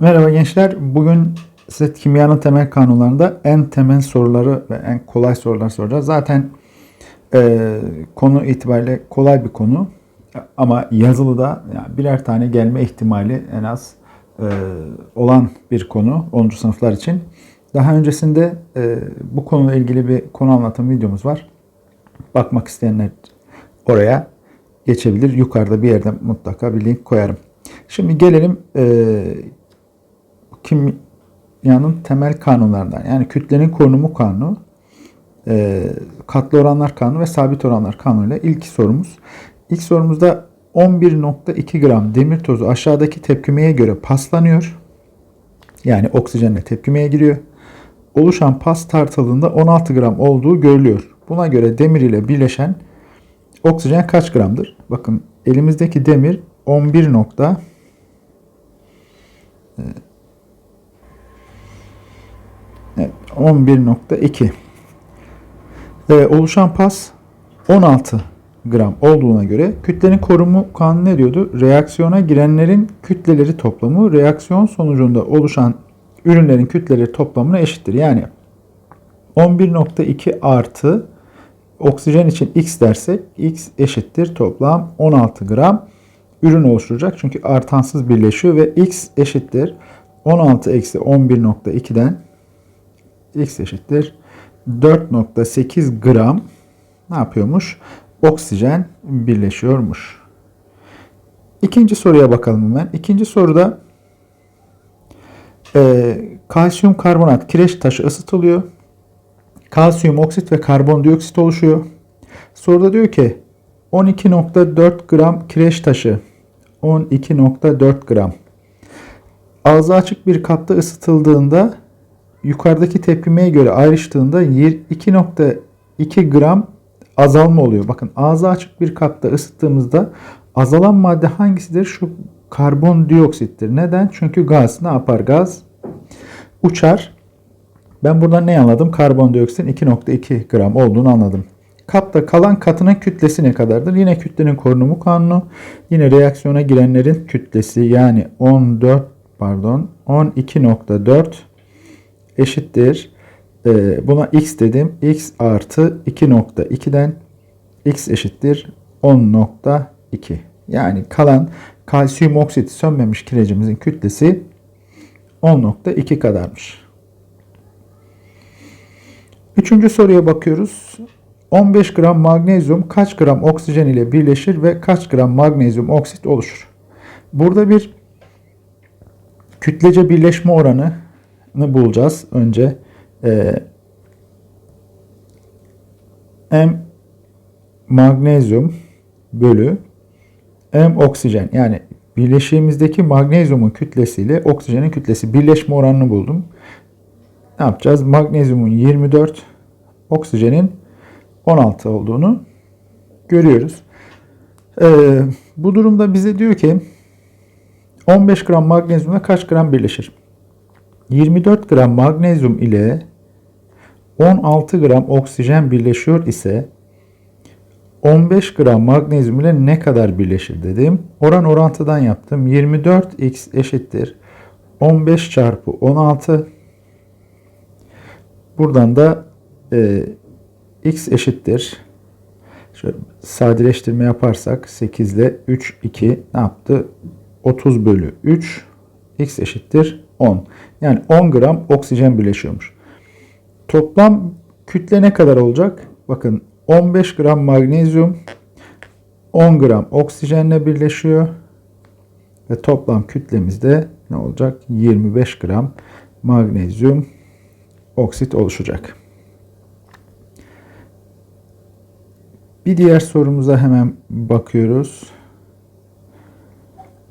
Merhaba gençler. Bugün size kimyanın temel kanunlarında en temel soruları ve en kolay sorular soracağız. Zaten e, konu itibariyle kolay bir konu ama yazılıda yani birer tane gelme ihtimali en az e, olan bir konu 10. sınıflar için. Daha öncesinde e, bu konuyla ilgili bir konu anlatım videomuz var. Bakmak isteyenler oraya geçebilir. Yukarıda bir yerde mutlaka bir link koyarım. Şimdi gelelim e, kimyanın temel kanunlarından. Yani kütlenin konumu kanunu, e, katlı oranlar kanunu ve sabit oranlar kanunuyla ilk sorumuz. İlk sorumuzda 11.2 gram demir tozu aşağıdaki tepkimeye göre paslanıyor. Yani oksijenle tepkimeye giriyor. Oluşan pas tartıldığında 16 gram olduğu görülüyor. Buna göre demir ile birleşen oksijen kaç gramdır? Bakın elimizdeki demir 11. nokta Evet, 11.2 ee, oluşan pas 16 gram olduğuna göre kütlenin korumu kanunu ne diyordu? Reaksiyona girenlerin kütleleri toplamı reaksiyon sonucunda oluşan ürünlerin kütleleri toplamına eşittir. Yani 11.2 artı oksijen için x dersek x eşittir toplam 16 gram ürün oluşturacak. Çünkü artansız birleşiyor ve x eşittir 16 eksi 11.2'den x eşittir 4.8 gram ne yapıyormuş? Oksijen birleşiyormuş. İkinci soruya bakalım hemen. İkinci soruda e, kalsiyum karbonat kireç taşı ısıtılıyor. Kalsiyum oksit ve karbondioksit oluşuyor. Soruda diyor ki 12.4 gram kireç taşı 12.4 gram ağzı açık bir kapta ısıtıldığında yukarıdaki tepkimeye göre ayrıştığında 2.2 gram azalma oluyor. Bakın ağzı açık bir kapta ısıttığımızda azalan madde hangisidir? Şu karbondioksittir. Neden? Çünkü gaz ne yapar? Gaz uçar. Ben buradan ne anladım? Karbondioksitin 2.2 gram olduğunu anladım. Kapta kalan katının kütlesi ne kadardır? Yine kütlenin korunumu kanunu. Yine reaksiyona girenlerin kütlesi yani 14 pardon 12.4 eşittir. Ee, buna x dedim. x artı 2.2'den x eşittir 10.2. Yani kalan kalsiyum oksit sönmemiş kirecimizin kütlesi 10.2 kadarmış. Üçüncü soruya bakıyoruz. 15 gram magnezyum kaç gram oksijen ile birleşir ve kaç gram magnezyum oksit oluşur? Burada bir kütlece birleşme oranını bulacağız. Önce e, M magnezyum bölü M oksijen yani birleşiğimizdeki magnezyumun kütlesiyle oksijenin kütlesi birleşme oranını buldum. Ne yapacağız? Magnezyumun 24, oksijenin 16 olduğunu görüyoruz. Ee, bu durumda bize diyor ki 15 gram magnezyumla kaç gram birleşir? 24 gram magnezyum ile 16 gram oksijen birleşiyor ise 15 gram magnezyum ile ne kadar birleşir dedim. Oran orantıdan yaptım. 24x eşittir 15 çarpı 16. Buradan da e, x eşittir. Şöyle sadeleştirme yaparsak 8 ile 3 2 ne yaptı? 30 bölü 3 x eşittir 10. Yani 10 gram oksijen birleşiyormuş. Toplam kütle ne kadar olacak? Bakın 15 gram magnezyum 10 gram oksijenle birleşiyor. Ve toplam kütlemizde ne olacak? 25 gram magnezyum oksit oluşacak. Bir diğer sorumuza hemen bakıyoruz.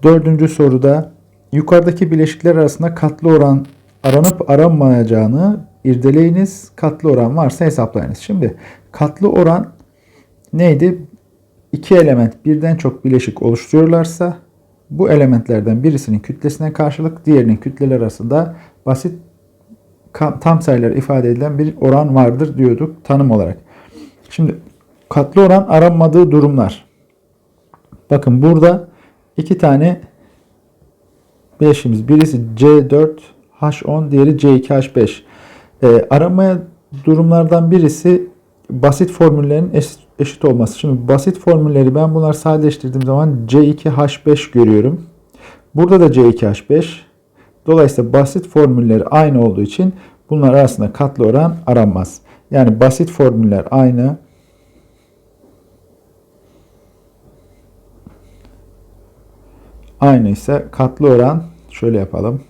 Dördüncü soruda yukarıdaki bileşikler arasında katlı oran aranıp aranmayacağını irdeleyiniz. Katlı oran varsa hesaplayınız. Şimdi katlı oran neydi? İki element birden çok bileşik oluşturuyorlarsa bu elementlerden birisinin kütlesine karşılık diğerinin kütleler arasında basit tam sayılar ifade edilen bir oran vardır diyorduk tanım olarak. Şimdi katlı oran aranmadığı durumlar. Bakın burada iki tane bileşiğimiz birisi C4H10 diğeri C2H5. Ee, aramaya durumlardan birisi basit formüllerin eş- eşit olması. Şimdi basit formülleri ben bunları sadeleştirdiğim zaman C2H5 görüyorum. Burada da C2H5. Dolayısıyla basit formülleri aynı olduğu için bunlar arasında katlı oran aranmaz. Yani basit formüller aynı. Aynı ise katlı oran şöyle yapalım.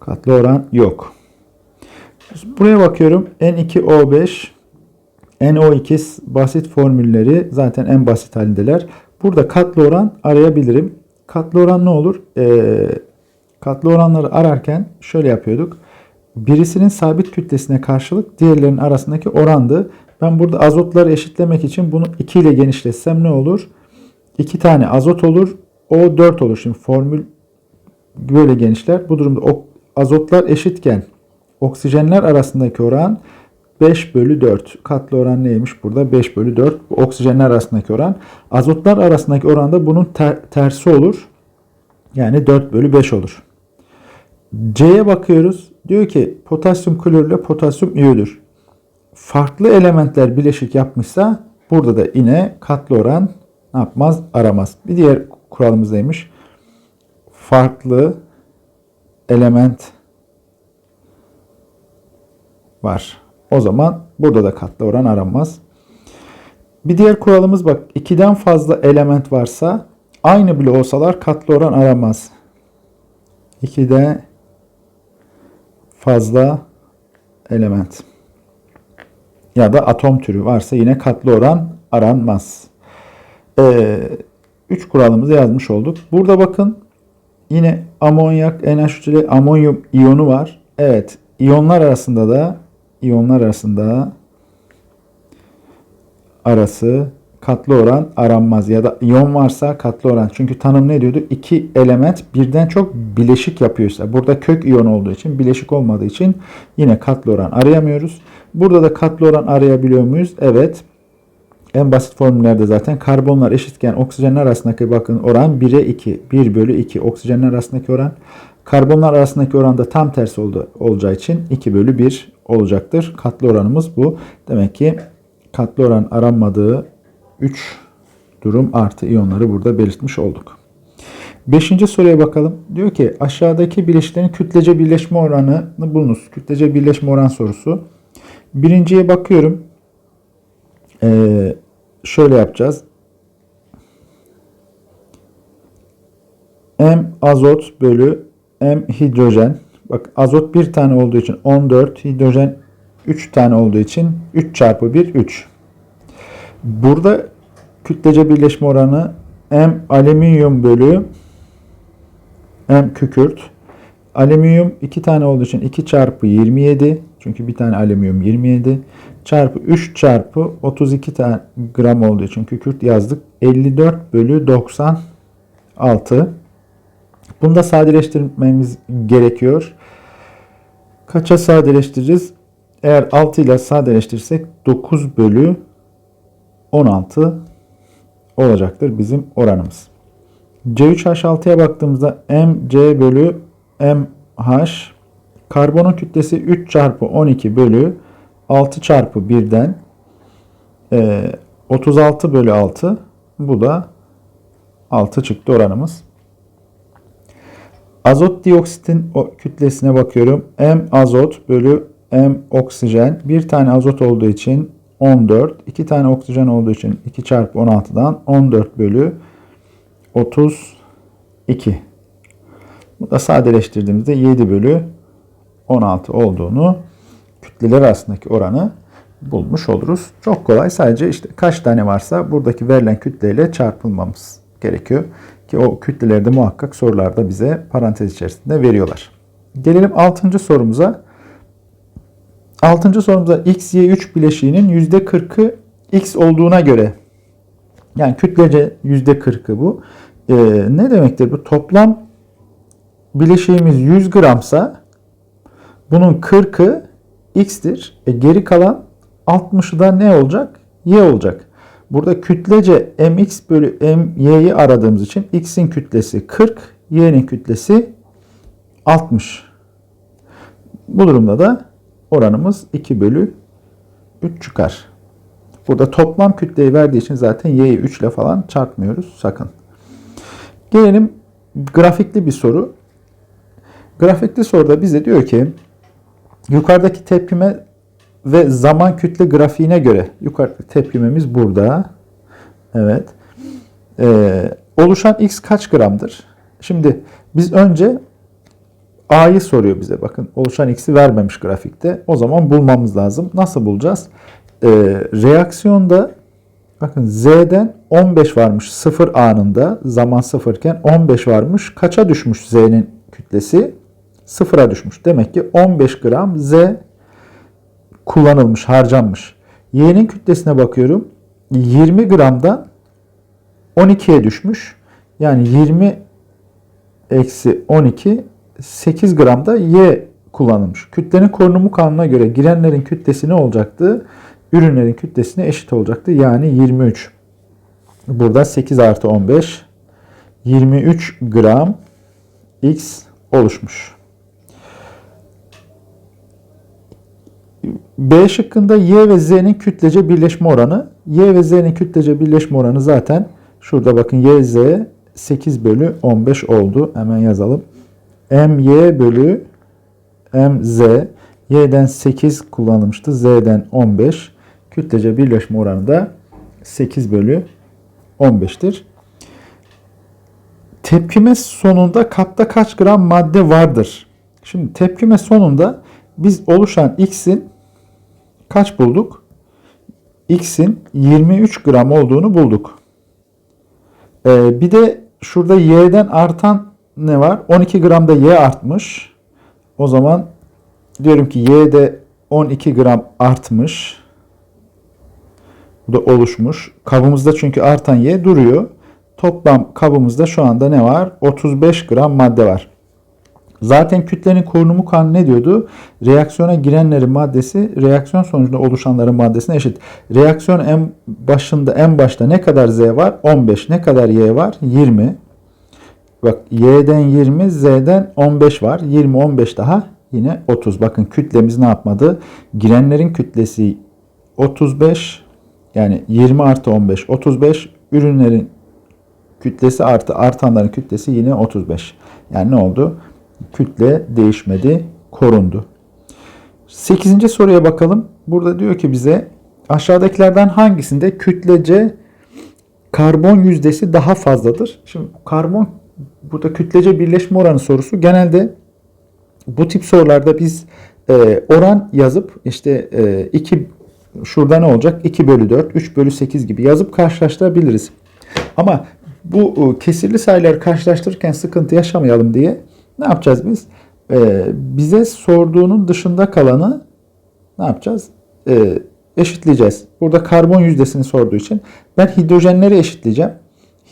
Katlı oran yok. Buraya bakıyorum. N2O5 NO2 basit formülleri zaten en basit halindeler. Burada katlı oran arayabilirim. Katlı oran ne olur? Ee, katlı oranları ararken şöyle yapıyorduk. Birisinin sabit kütlesine karşılık diğerlerinin arasındaki orandı. Ben burada azotları eşitlemek için bunu 2 ile genişletsem ne olur? 2 tane azot olur. O 4 olur. Şimdi formül böyle genişler. Bu durumda azotlar eşitken oksijenler arasındaki oran 5 bölü 4. Katlı oran neymiş burada? 5 bölü 4. Bu oksijenler arasındaki oran. Azotlar arasındaki oran da bunun ter- tersi olur. Yani 4 bölü 5 olur. C'ye bakıyoruz. Diyor ki potasyum klorür ile potasyum iyödür. Farklı elementler bileşik yapmışsa burada da yine katlı oran ne yapmaz? Aramaz. Bir diğer kuralımız neymiş? Farklı element var. O zaman burada da katlı oran aranmaz. Bir diğer kuralımız bak ikiden fazla element varsa aynı bile olsalar katlı oran aranmaz. 2'de fazla element ya da atom türü varsa yine katlı oran aranmaz. 3 ee, kuralımızı yazmış olduk. Burada bakın yine amonyak NH3 ile amonyum iyonu var. Evet iyonlar arasında da iyonlar arasında arası katlı oran aranmaz ya da iyon varsa katlı oran. Çünkü tanım ne diyordu? İki element birden çok bileşik yapıyorsa. Burada kök iyon olduğu için bileşik olmadığı için yine katlı oran arayamıyoruz. Burada da katlı oran arayabiliyor muyuz? Evet. En basit formüllerde zaten karbonlar eşitken oksijenler arasındaki bakın oran 1'e 2. 1 bölü 2 oksijenler arasındaki oran. Karbonlar arasındaki oran da tam tersi oldu, olacağı için 2 bölü 1 olacaktır. Katlı oranımız bu. Demek ki katlı oran aranmadığı 3 durum artı iyonları burada belirtmiş olduk. Beşinci soruya bakalım. Diyor ki aşağıdaki bileşiklerin kütlece birleşme oranını bulunuz. Kütlece birleşme oran sorusu. Birinciye bakıyorum. Ee, şöyle yapacağız. M azot bölü M hidrojen. Bak azot bir tane olduğu için 14, hidrojen 3 tane olduğu için 3 çarpı 1 3. Burada kütlece birleşme oranı M alüminyum bölü M kükürt. Alüminyum 2 tane olduğu için 2 çarpı 27. Çünkü bir tane alüminyum 27. Çarpı 3 çarpı 32 tane gram olduğu için kükürt yazdık. 54 bölü 96. Bunu da sadeleştirmemiz gerekiyor. Kaça sadeleştireceğiz? Eğer 6 ile sadeleştirirsek 9 bölü 16 olacaktır bizim oranımız. C3H6'ya baktığımızda MC bölü MH karbonun kütlesi 3 çarpı 12 bölü 6 çarpı 1'den e, 36 bölü 6 bu da 6 çıktı oranımız. Azot dioksitin kütlesine bakıyorum. M azot bölü M oksijen. Bir tane azot olduğu için 14. 2 tane oksijen olduğu için 2 çarpı 16'dan 14 bölü 32. Bu da sadeleştirdiğimizde 7 bölü 16 olduğunu kütleler arasındaki oranı bulmuş oluruz. Çok kolay. Sadece işte kaç tane varsa buradaki verilen kütleyle çarpılmamız gerekiyor. Ki o kütleleri de muhakkak sorularda bize parantez içerisinde veriyorlar. Gelelim 6. sorumuza. 6. sorumuza x, y, 3 bileşiğinin %40'ı x olduğuna göre yani kütlece %40'ı bu. Ee, ne demektir bu? Toplam bileşiğimiz 100 gramsa bunun 40'ı x'tir. E geri kalan 60'ı da ne olacak? y olacak. Burada kütlece mx bölü my'yi aradığımız için x'in kütlesi 40, y'nin kütlesi 60. Bu durumda da oranımız 2 bölü 3 çıkar. Burada toplam kütleyi verdiği için zaten y'yi 3 ile falan çarpmıyoruz sakın. Gelelim grafikli bir soru. Grafikli soruda bize diyor ki yukarıdaki tepkime ve zaman kütle grafiğine göre yukarıdaki tepkimemiz burada. Evet. Ee, oluşan x kaç gramdır? Şimdi biz önce A'yı soruyor bize. Bakın oluşan x'i vermemiş grafikte. O zaman bulmamız lazım. Nasıl bulacağız? Ee, reaksiyonda bakın Z'den 15 varmış 0 anında. Zaman 0 iken 15 varmış. Kaça düşmüş Z'nin kütlesi? 0'a düşmüş. Demek ki 15 gram Z kullanılmış, harcanmış. Y'nin kütlesine bakıyorum. 20 gramdan 12'ye düşmüş. Yani 20 eksi 12 8 gramda Y kullanılmış. Kütlenin korunumu kanununa göre girenlerin kütlesi ne olacaktı? Ürünlerin kütlesine eşit olacaktı. Yani 23. Burada 8 artı 15 23 gram X oluşmuş. B şıkkında Y ve Z'nin kütlece birleşme oranı. Y ve Z'nin kütlece birleşme oranı zaten şurada bakın Y, Z 8 bölü 15 oldu. Hemen yazalım. M, Y bölü M, Z. Y'den 8 kullanılmıştı. Z'den 15. Kütlece birleşme oranı da 8 bölü 15'tir. Tepkime sonunda kapta kaç gram madde vardır? Şimdi tepkime sonunda biz oluşan X'in kaç bulduk? X'in 23 gram olduğunu bulduk. Ee, bir de şurada Y'den artan ne var? 12 gramda Y artmış. O zaman diyorum ki Y'de 12 gram artmış. Bu da oluşmuş. Kabımızda çünkü artan Y duruyor. Toplam kabımızda şu anda ne var? 35 gram madde var. Zaten kütlenin korunumu kanunu ne diyordu? Reaksiyona girenlerin maddesi reaksiyon sonucunda oluşanların maddesine eşit. Reaksiyon en başında en başta ne kadar Z var? 15. Ne kadar Y var? 20. Bak Y'den 20, Z'den 15 var. 20, 15 daha yine 30. Bakın kütlemiz ne yapmadı? Girenlerin kütlesi 35. Yani 20 artı 15, 35. Ürünlerin kütlesi artı artanların kütlesi yine 35. Yani ne oldu? Kütle değişmedi, korundu. 8. soruya bakalım. Burada diyor ki bize aşağıdakilerden hangisinde kütlece karbon yüzdesi daha fazladır? Şimdi karbon burada kütlece birleşme oranı sorusu genelde bu tip sorularda biz e, oran yazıp işte e, 2 şurada ne olacak? 2 bölü 4, 3 bölü 8 gibi yazıp karşılaştırabiliriz. Ama bu e, kesirli sayıları karşılaştırırken sıkıntı yaşamayalım diye ne yapacağız biz? Ee, bize sorduğunun dışında kalanı ne yapacağız? Ee, eşitleyeceğiz. Burada karbon yüzdesini sorduğu için ben hidrojenleri eşitleyeceğim.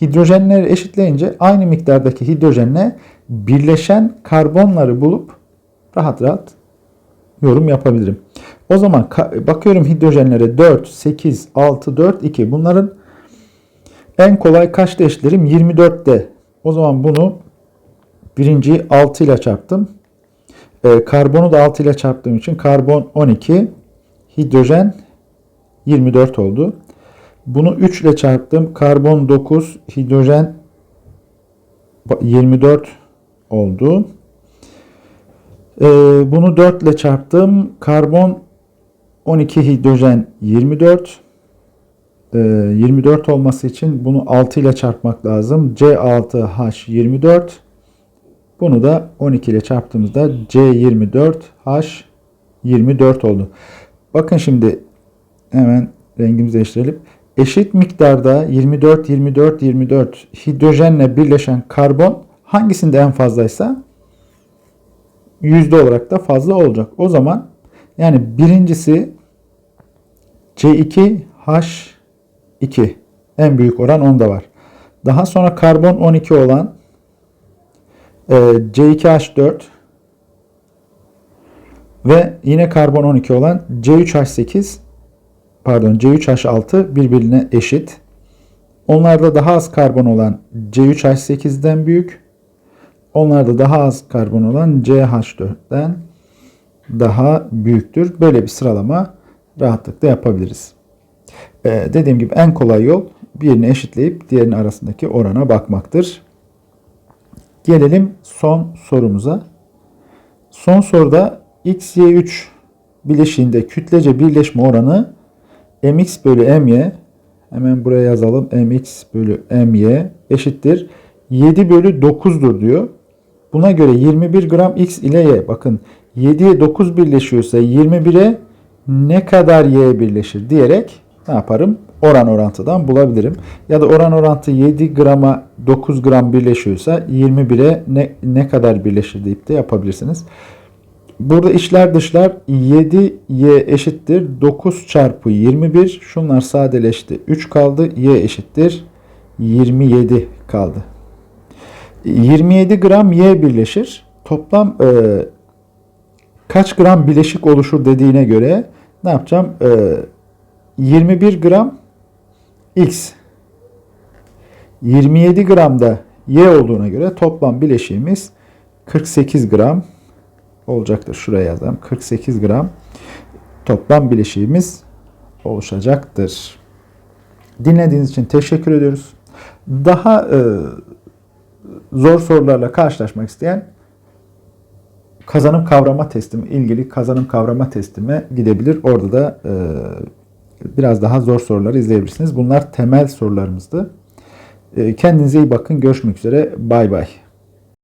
Hidrojenleri eşitleyince aynı miktardaki hidrojenle birleşen karbonları bulup rahat rahat yorum yapabilirim. O zaman bakıyorum hidrojenlere 4, 8, 6, 4, 2. Bunların en kolay kaçta eşitlerim? 24'te. O zaman bunu birinciyi 6 ile çarptım. E, karbonu da 6 ile çarptığım için karbon 12, hidrojen 24 oldu. Bunu 3 ile çarptım. Karbon 9, hidrojen 24 oldu. E, bunu 4 ile çarptım. Karbon 12, hidrojen 24. 24 olması için bunu 6 ile çarpmak lazım. C6H24. Bunu da 12 ile çarptığımızda C24H24 oldu. Bakın şimdi hemen rengimizi değiştirelim. Eşit miktarda 24, 24, 24 hidrojenle birleşen karbon hangisinde en fazlaysa yüzde olarak da fazla olacak. O zaman yani birincisi C2H 2. En büyük oran onda var. Daha sonra karbon 12 olan e, C2H4 ve yine karbon 12 olan C3H8 pardon C3H6 birbirine eşit. Onlarda daha az karbon olan C3H8'den büyük. Onlarda daha az karbon olan CH4'ten daha büyüktür. Böyle bir sıralama rahatlıkla yapabiliriz. Ee, dediğim gibi en kolay yol birini eşitleyip diğerinin arasındaki orana bakmaktır. Gelelim son sorumuza. Son soruda XY3 bileşiğinde kütlece birleşme oranı mx bölü my hemen buraya yazalım mx bölü my eşittir 7 bölü 9'dur diyor. Buna göre 21 gram x ile y bakın 7'ye 9 birleşiyorsa 21'e ne kadar y birleşir diyerek ne yaparım? Oran orantıdan bulabilirim. Ya da oran orantı 7 grama 9 gram birleşiyorsa 21'e ne, ne kadar birleşir deyip de yapabilirsiniz. Burada içler dışlar 7y eşittir 9 çarpı 21. Şunlar sadeleşti. 3 kaldı. y eşittir 27 kaldı. 27 gram y birleşir. Toplam e, kaç gram bileşik oluşur dediğine göre ne yapacağım? E, 21 gram x 27 gram da y olduğuna göre toplam bileşiğimiz 48 gram olacaktır. Şuraya yazalım. 48 gram toplam bileşiğimiz oluşacaktır. Dinlediğiniz için teşekkür ediyoruz. Daha e, zor sorularla karşılaşmak isteyen kazanım kavrama testimi ilgili kazanım kavrama testime gidebilir. Orada da e, biraz daha zor soruları izleyebilirsiniz. Bunlar temel sorularımızdı. E, kendinize iyi bakın. Görüşmek üzere. Bay bay.